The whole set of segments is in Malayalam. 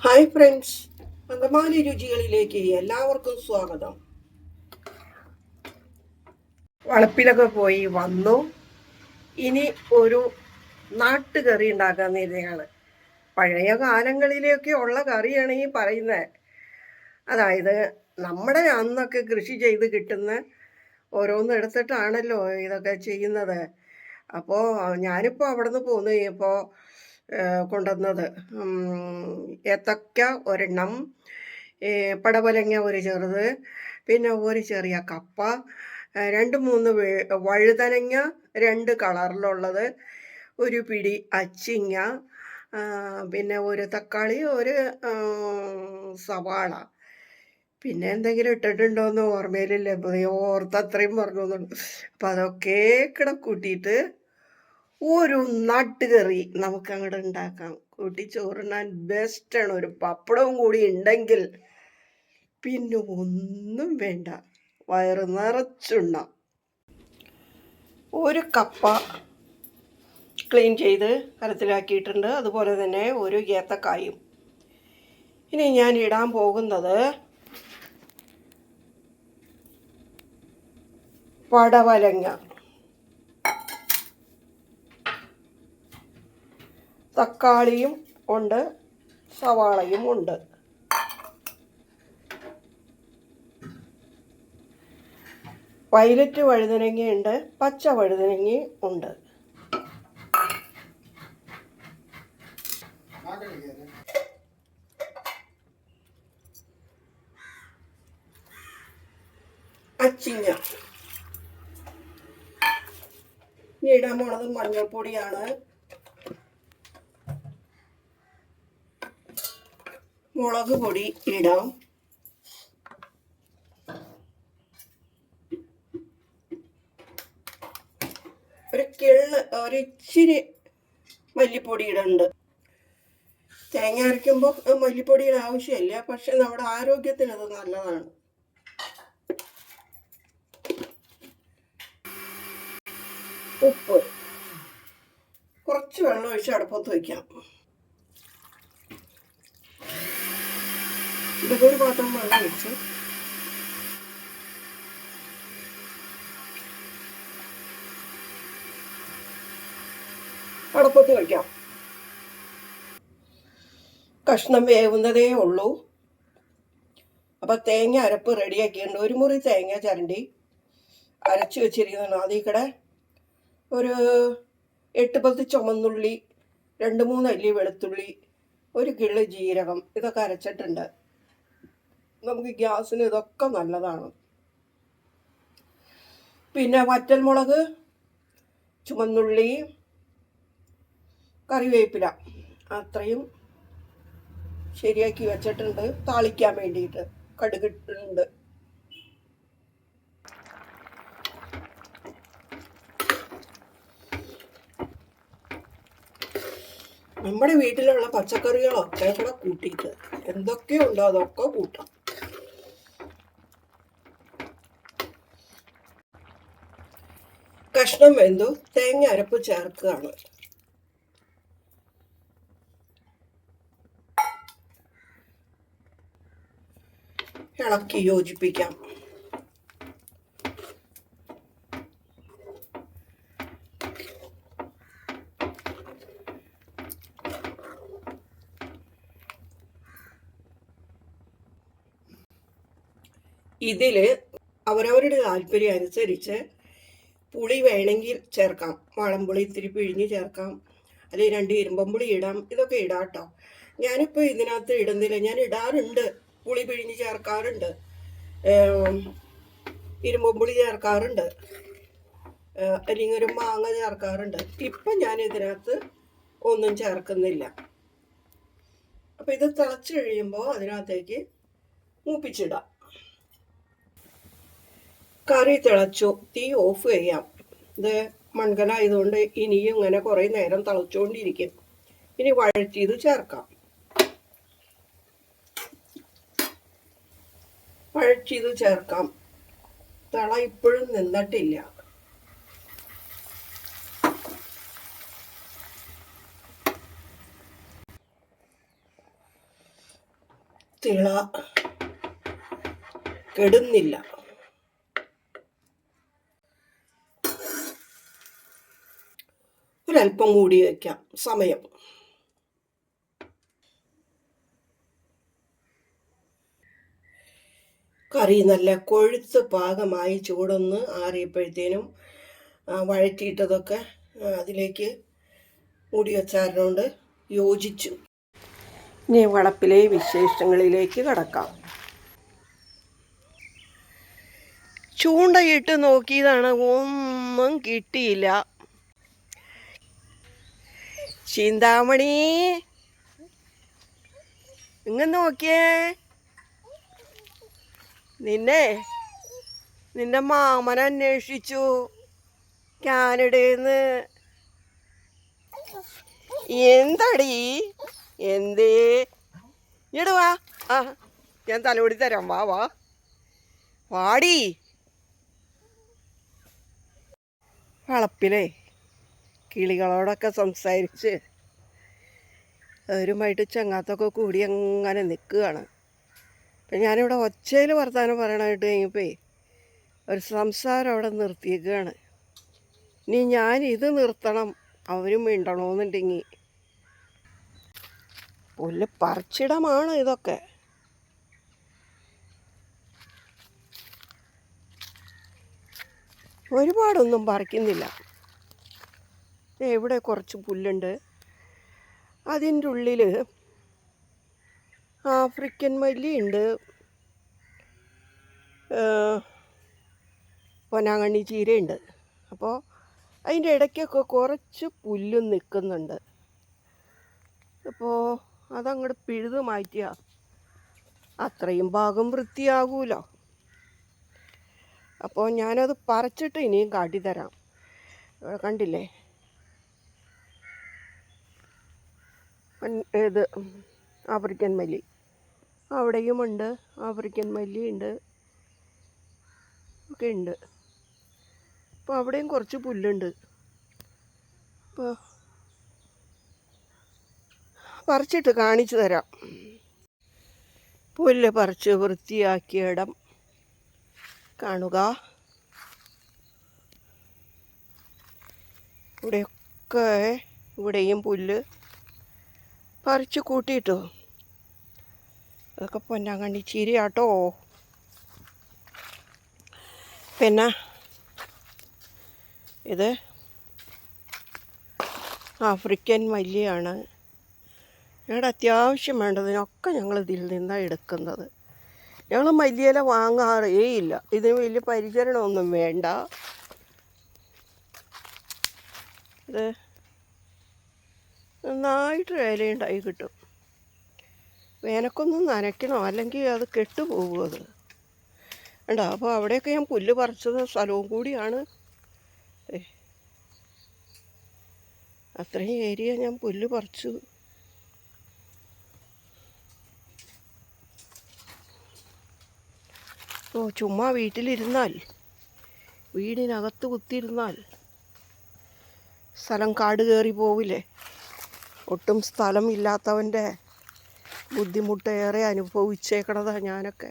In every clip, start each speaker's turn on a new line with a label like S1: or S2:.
S1: ഹായ് ഫ്രണ്ട്സ് അങ്കമാലി രുചികളിലേക്ക് എല്ലാവർക്കും സ്വാഗതം. വളപ്പിലൊക്കെ പോയി വന്നു. ഇനി ഒരു നാട്ടുകറി ഉണ്ടാക്കാൻ നേരിടുകയാണ് പഴയ കാലങ്ങളിലൊക്കെ ഉള്ള കറിയാണ് ഈ പറയുന്നത് അതായത് നമ്മുടെ അന്നൊക്കെ കൃഷി ചെയ്ത് കിട്ടുന്ന ഓരോന്ന് എടുത്തിട്ടാണല്ലോ ഇതൊക്കെ ചെയ്യുന്നത്. അപ്പോൾ ഞാനിപ്പോൾ അവിടെ നിന്ന് പോന്നു കഴിഞ്ഞപ്പോൾ കൊണ്ടുവന്നത്. ഏത്തക്ക ഒരെണ്ണം പടവലങ്ങ ഒരു ചെറുത് പിന്നെ ഒരു ചെറിയ കപ്പ രണ്ട് മൂന്ന് വഴുതനങ്ങ രണ്ട് കളറിലുള്ളത് ഒരു പിടി അച്ചിങ്ങ പിന്നെ ഒരു തക്കാളി ഒരു സവാള. പിന്നെ എന്തെങ്കിലും ഇട്ടിട്ടുണ്ടോയെന്ന് ഓർമ്മയിലില്ല. ഓർത്ത് അത്രയും പറഞ്ഞു. എന്നുള്ളൂ. അപ്പം അതൊക്കെ കൂടെ കൂട്ടിയിട്ട് ഒരു നാട്ടുകറി നമുക്ക് അങ്ങോട്ട് ഉണ്ടാക്കാം കൂട്ടി ബെസ്റ്റാണ് ഒരു പപ്പടവും കൂടി ഉണ്ടെങ്കിൽ പിന്നെ ഒന്നും വേണ്ട. വയറ് നിറച്ചുണ്ണ. ഒരു കപ്പ ക്ലീൻ ചെയ്ത് കരത്തിലാക്കിയിട്ടുണ്ട് അതുപോലെ തന്നെ ഒരു ഏത്തക്കായും. ഇനി ഞാൻ ഇടാൻ പോകുന്നത് പടവലങ്ങ. തക്കാളിയും ഉണ്ട് സവാളയും ഉണ്ട്. വയലറ്റ് വഴുതനങ്ങയുണ്ട് പച്ച വഴുതനങ്ങ ഉണ്ട്. അച്ചിങ്ങ. ഇടാൻ പോണത് മഞ്ഞൾപ്പൊടിയാണ്. മുളക് പൊടി ഇടാം. ഒരു കിള്ള് ഒരു ഇച്ചിരി മല്ലിപ്പൊടി ഇടണ്ട്. തേങ്ങ അരയ്ക്കുമ്പോൾ മല്ലിപ്പൊടിയുടെ ആവശ്യമില്ല പക്ഷെ നമ്മുടെ ആരോഗ്യത്തിന് അത് നല്ലതാണ്. ഉപ്പ്. കുറച്ച് വെള്ളം ഒഴിച്ച് അടുപ്പത്ത് വയ്ക്കാം. ഇതൊക്കെ ഒരു പാത്രം വെള്ളം ഒഴിച്ച് അടുപ്പത്ത് വയ്ക്കാം കഷ്ണം വേവുന്നതേ ഉള്ളൂ. അപ്പൊ തേങ്ങ അരപ്പ് റെഡിയാക്കിയിട്ടുണ്ട്. ഒരു മുറി തേങ്ങ ചരണ്ടി അരച്ച് വെച്ചിരിക്കുന്നതാണ് അതിൽ കൂടെ ഒരു എട്ട് പത്ത് ചുമന്നുള്ളി രണ്ട് മൂന്ന് അല്ലി വെളുത്തുള്ളി ഒരു കിള്ളു ജീരകം ഇതൊക്കെ അരച്ചിട്ടുണ്ട്. നമുക്ക് ഗ്യാസിന് ഇതൊക്കെ നല്ലതാണ്. പിന്നെ വറ്റൽമുളക് ചുമന്നുള്ളി കറിവേപ്പില അത്രയും ശരിയാക്കി വെച്ചിട്ടുണ്ട്. താളിക്കാൻ വേണ്ടിയിട്ട് കടുകിട്ടുണ്ട്. നമ്മുടെ വീട്ടിലുള്ള പച്ചക്കറികളൊക്കെ കൂടെ കൂട്ടിയിട്ട് എന്തൊക്കെയുണ്ടോ അതൊക്കെ കൂട്ടാം. കഷ്ണം വെന്തു തേങ്ങ അരപ്പ് ചേർക്കുകയാണ്. ഇളക്കി യോജിപ്പിക്കാം. ഇതിൽ അവരവരുടെ താല്പര്യം അനുസരിച്ച് പുളി വേണമെങ്കിൽ ചേർക്കാം. വാളംപുളി ഇത്തിരി പിഴിഞ്ഞ് ചേർക്കാം. അല്ലെങ്കിൽ രണ്ട് ഇരുമ്പമ്പുളി ഇടാം. ഇതൊക്കെ ഇടാം കേട്ടോ ഞാനിപ്പോൾ ഇതിനകത്ത് ഇടുന്നില്ല. ഞാൻ ഇടാറുണ്ട്. പുളി പിഴിഞ്ഞ് ചേർക്കാറുണ്ട്. ഇരുമ്പമ്പുളി ചേർക്കാറുണ്ട്. ഒരു മാങ്ങ ചേർക്കാറുണ്ട്. ഇപ്പം ഞാൻ ഇതിനകത്ത് ഒന്നും ചേർക്കുന്നില്ല. അപ്പം ഇത് തിളച്ച് കഴിയുമ്പോൾ അതിനകത്തേക്ക് മൂപ്പിച്ചിടാം. കറി തിളച്ചു തീ ഓഫ് ചെയ്യാം. ഇത് മൺകലായതുകൊണ്ട് ഇനിയും ഇങ്ങനെ കുറേ നേരം തിളച്ചുകൊണ്ടിരിക്കും. ഇനി വഴറ്റിയത് ചേർക്കാം. വഴറ്റിയത് ചേർക്കാം. തിള ഇപ്പോഴും നിന്നിട്ടില്ല. തിള കെടുന്നില്ല. ഒരല്പം കൂടി വയ്ക്കാം സമയം. കറി നല്ല കൊഴുത്ത് പാകമായി ചൂടൊന്ന് ആറിയപ്പോഴത്തേനും വഴറ്റിയിട്ടതൊക്കെ അതിലേക്ക് മൂടി വച്ചാറിനോണ്ട് യോജിച്ചു. ഇനി വളപ്പിലെ വിശേഷങ്ങളിലേക്ക് കടക്കാം. ചൂണ്ടയിട്ട് നോക്കിയതാണ് ഒന്നും കിട്ടിയില്ല. ചിന്താമണി. ഇങ്ങ നോക്കിയേ. നിന്നെ നിന്റെ മാമൻ അന്വേഷിച്ചു. കാനഡയിന്ന്. എന്തടി? എന്തേ? ഇടുവാ ആ ഞാൻ തലോടി തരാം. വാ വാ. വാടി. വളപ്പിലേ. കിളികളോടൊക്കെ സംസാരിച്ച് അവരുമായിട്ട് ചങ്ങാത്തൊക്കെ കൂടി അങ്ങനെ നിൽക്കുകയാണ്. അപ്പം ഞാനിവിടെ ഒച്ചയിൽ വർത്താനം പറയണമായിട്ട് കഴിഞ്ഞപ്പോൾ ഒരു സംസാരം അവിടെ നിർത്തിയേക്കുകയാണ് ഇനി ഞാൻ ഇത് നിർത്തണം അവരും മിണ്ടണമെന്നുണ്ടെങ്കിൽ പുല്ല് പറിച്ചിടമാണ് ഇതൊക്കെ. ഒരുപാടൊന്നും പറിക്കുന്നില്ല. ഇവിടെ കുറച്ച് പുല്ലുണ്ട്. അതിന്റെ ഉള്ളിൽ ആഫ്രിക്കൻ മല്ലിയുണ്ട്. പൊനാങ്ങണ്ണി ചീരയുണ്ട്. അപ്പോൾ അതിന്റെ ഇടയ്ക്കൊക്കെ കുറച്ച് പുല്ലും നിൽക്കുന്നുണ്ട്. അപ്പോൾ അതങ്ങോട്ട് പിഴുത് മാറ്റിയ അത്രയും ഭാഗം വൃത്തിയാകൂലോ. അപ്പോൾ ഞാനത് പറിച്ചിട്ട് ഇനിയും കാട്ടിത്തരാം കണ്ടില്ലേ? ഇത് ആഫ്രിക്കൻ മല്ലി. അവിടെയുമുണ്ട് ആഫ്രിക്കൻ മല്ലി ഉണ്ട്. ഒക്കെ ഉണ്ട്. അപ്പോൾ അവിടെയും കുറച്ച് പുല്ലുണ്ട്. അപ്പോൾ പറിച്ചിട്ട് കാണിച്ചു തരാം. പുല്ല് പറിച്ച് വൃത്തിയാക്കിയ ഇടം കാണുക. ഇവിടെയൊക്കെ ഇവിടെയും പുല്ല് പറിച്ച് കൂട്ടിയിട്ടോ? അതൊക്കെ പൊന്നാങ്കണ്ണി ചീരയാട്ടോ. പിന്നെ ഇത് ആഫ്രിക്കൻ മല്ലിയാണ്. ഞങ്ങളുടെ അത്യാവശ്യം വേണ്ടതിനൊക്കെ ഞങ്ങൾ ഇതിൽ നിന്നാണ് എടുക്കുന്നത്. ഞങ്ങൾ മല്ലിയില വാങ്ങാറേ ഇല്ല. ഇതിന് വലിയ പരിചരണമൊന്നും വേണ്ട. ഇത് നന്നായിട്ട് വേലയുണ്ടായി കിട്ടും. വേനക്കൊന്നും നനയ്ക്കണോ? അല്ലെങ്കിൽ അത് കെട്ടുപോകും അത്? ഉണ്ടോ അപ്പോൾ അവിടെയൊക്കെ ഞാൻ പുല്ല് പറിച്ചത് സ്ഥലവും കൂടിയാണ്. അത്രയും ഏരിയ ഞാൻ പുല്ല് പറിച്ചു. ഓ ചുമ്മാ വീട്ടിലിരുന്നാൽ വീടിനകത്ത് കുത്തിയിരുന്നാൽ സ്ഥലം കാട് കയറി പോവില്ലേ? ഒട്ടും സ്ഥലം ഇല്ലാത്തവന്റെ ബുദ്ധിമുട്ട് ഏറെ അനുഭവിച്ചേക്കണതാണ് ഞാനൊക്കെ.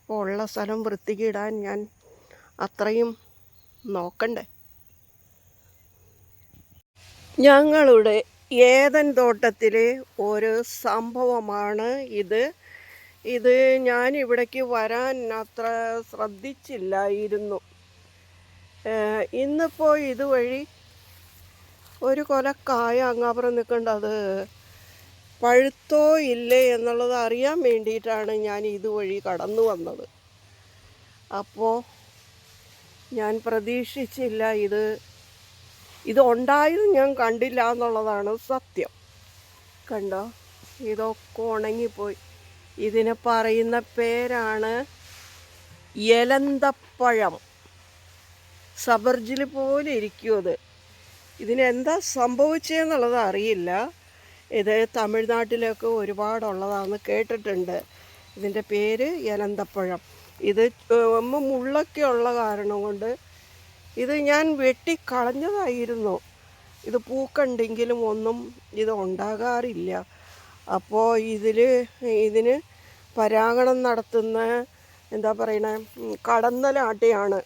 S1: അപ്പോൾ ഉള്ള സ്ഥലം വൃത്തിക്കിടാൻ ഞാൻ അത്രയും നോക്കണ്ടേ. ഞങ്ങളുടെ ഏതൻ തോട്ടത്തിലെ ഒരു സംഭവമാണ് ഇത്. ഇത് ഞാൻ ഇവിടേക്ക് വരാൻ അത്ര ശ്രദ്ധിച്ചില്ലായിരുന്നു. ഇന്നിപ്പോൾ ഇതുവഴി ഒരു കൊല കായ അങ്ങാപ്പുറം നിൽക്കേണ്ടത് പഴുത്തോ ഇല്ലേ എന്നുള്ളത് അറിയാൻ വേണ്ടിയിട്ടാണ് ഞാൻ ഇതുവഴി കടന്നു വന്നത്. അപ്പോൾ ഞാൻ പ്രതീക്ഷിച്ചില്ല ഇത് ഇത് ഉണ്ടായത് ഞാൻ കണ്ടില്ല എന്നുള്ളതാണ് സത്യം. കണ്ടോ? ഇതൊക്കെ ഉണങ്ങിപ്പോയി. ഇതിന് പറയുന്ന പേരാണ് എലന്തപ്പഴം. സബർജിൽ പോലെ ഇരിക്കും അത്. ഇതിനെന്താ സംഭവിച്ചതെന്നുള്ളത് അറിയില്ല. ഇത് തമിഴ്നാട്ടിലൊക്കെ ഒരുപാടുള്ളതാണെന്ന് കേട്ടിട്ടുണ്ട്. ഇതിന്റെ പേര് എലന്തപ്പഴം. ഇത് മുള്ളൊക്കെ ഉള്ള കാരണം കൊണ്ട് ഇത് ഞാൻ വെട്ടിക്കളഞ്ഞതായിരുന്നു. ഇത് പൂക്കണ്ടെങ്കിലും ഒന്നും ഇത് ഉണ്ടാകാറില്ല. അപ്പോൾ ഇതിൽ ഇതിന് പരാഗണം നടത്തുന്ന എന്താ പറയണേ കടന്നലാട്ടയാണ്.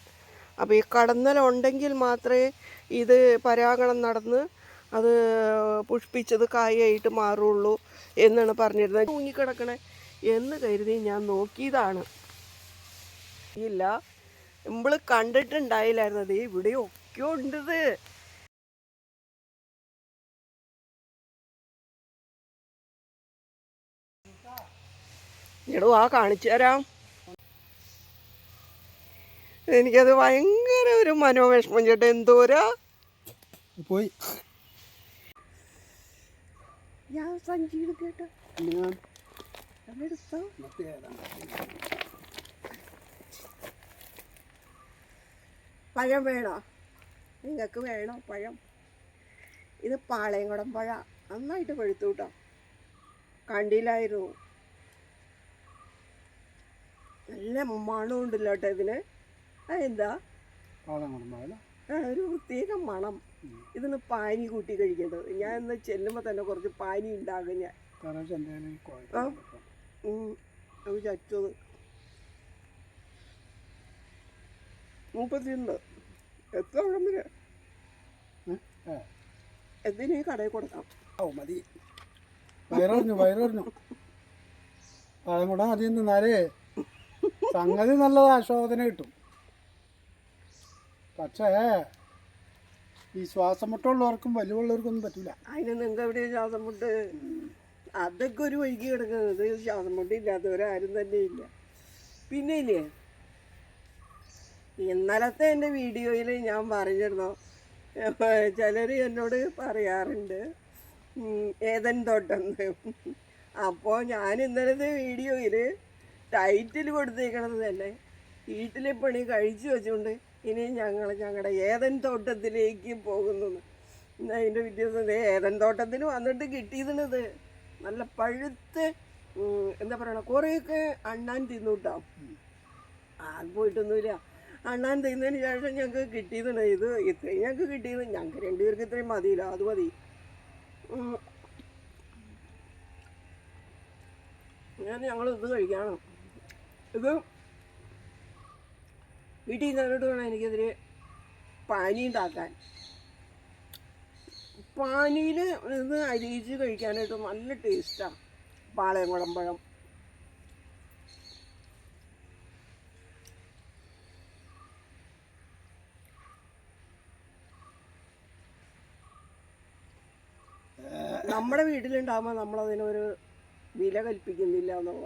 S1: അപ്പോൾ ഈ കടന്നൽ ഉണ്ടെങ്കിൽ മാത്രമേ ഇത് പരാഗണം നടന്ന് അത് പുഷ്പിച്ചത് കായായിട്ട് മാറുള്ളൂ എന്നാണ് പറഞ്ഞിരുന്നത്. തൂങ്ങിക്കിടക്കണേ എന്ന് കരുതി ഞാൻ നോക്കിയതാണ്. ഇല്ല നമ്മൾ കണ്ടിട്ടുണ്ടായില്ലായിരുന്നത് ഇവിടെ ഒക്കെ ഉണ്ടത് എടോ ആ കാണിച്ചു തരാം. എനിക്കത് ഭയങ്കര ഒരു മനോവിഷമം ചേട്ടാ. എന്തോരാ?
S2: പോയി.
S1: ഞാൻ സഞ്ചി എടുക്കട്ടെ അതെടുത്തോ പഴം വേണോ? നിങ്ങൾക്ക് വേണോ പഴം? ഇത് പാളയംകുടം പഴ. നന്നായിട്ട് പഴുത്തു കേട്ടോ. കണ്ടില്ലായിരുന്നു. നല്ല മണമുണ്ടല്ലോ കേട്ടോ ഇതിന്. അതെന്താ? ഒരു പ്രത്യേക മണം. ഇതിന് പാനി കൂട്ടി കഴിക്കേണ്ടത് ഞാൻ ഇന്ന് ചെല്ലുമ്പോൾ തന്നെ കുറച്ച് പാനി ഉണ്ടാകും ഞാൻ. അത് ചച്ചത് മുപ്പത്തിയുണ്ട് എത്ര അവിടെ വരെ എന്തിനീ കടയിൽ കൊടുക്കാം?
S2: ഓ മതി. വയററിഞ്ഞു വയററിഞ്ഞു. പഴം കൂടെ മതി നിന്നാലേ സംഗതി നല്ലതാ ശോധന കിട്ടും. പക്ഷേ ഈ ശ്വാസം മുട്ടുള്ളവർക്കും വലിയുള്ളവർക്കൊന്നും പറ്റില്ല
S1: അതിന് നിങ്ങൾക്ക് എവിടെ ശ്വാസം മുട്ട്? അതൊക്കെ ഒരു വൈകി കിടക്കുന്നത്. ശ്വാസം മുട്ടില്ലാത്തവരാരും തന്നെ ഇല്ല. പിന്നെ ഇല്ലേ? ഇന്നലത്തെ എന്റെ വീഡിയോയിൽ ഞാൻ പറഞ്ഞിരുന്നു. ചിലർ എന്നോട് പറയാറുണ്ട് ഏതൻ തോട്ടെന്ന്. അപ്പോൾ ഞാൻ ഇന്നലത്തെ വീഡിയോയിൽ ടൈറ്റിൽ കൊടുത്തേക്കണത് തന്നെ. വീട്ടിലെ പണി കഴിച്ചു വെച്ചുകൊണ്ട് ഇനി ഞങ്ങൾ ഞങ്ങളുടെ ഏതൻ തോട്ടത്തിലേക്ക് പോകുന്നു അതിന്റെ വ്യത്യാസം ഏതൻ തോട്ടത്തിന് വന്നിട്ട് കിട്ടിയതിനത് നല്ല പഴുത്ത് എന്താ പറയണ കുറേയൊക്കെ അണ്ണാൻ തിന്നു കേട്ടോ അത് പോയിട്ടൊന്നുമില്ല. അണ്ണാൻ തിന്നതിന് ശേഷം ഞങ്ങൾക്ക് കിട്ടിയതാണ് ഇത് ഇത്രയും ഞങ്ങൾക്ക് കിട്ടിയത് ഞങ്ങൾക്ക് രണ്ടുപേർക്ക് ഇത്രയും മതിയില്ല അത് മതി. ഞാൻ ഞങ്ങൾ ഇത് കഴിക്കാണ്. ഇത് വീട്ടിൽ നിന്നിട്ട് വേണം എനിക്കെതിരെ പാനി ഉണ്ടാക്കാൻ. പാനിയിൽ ഇത് അരിയിച്ച് കഴിക്കാനായിട്ട് നല്ല ടേസ്റ്റാണ് പാളയം കുളമ്പഴം നമ്മുടെ വീട്ടിലുണ്ടാകുമ്പോൾ നമ്മളതിനൊരു വില കൽപ്പിക്കുന്നില്ല എന്നുള്ള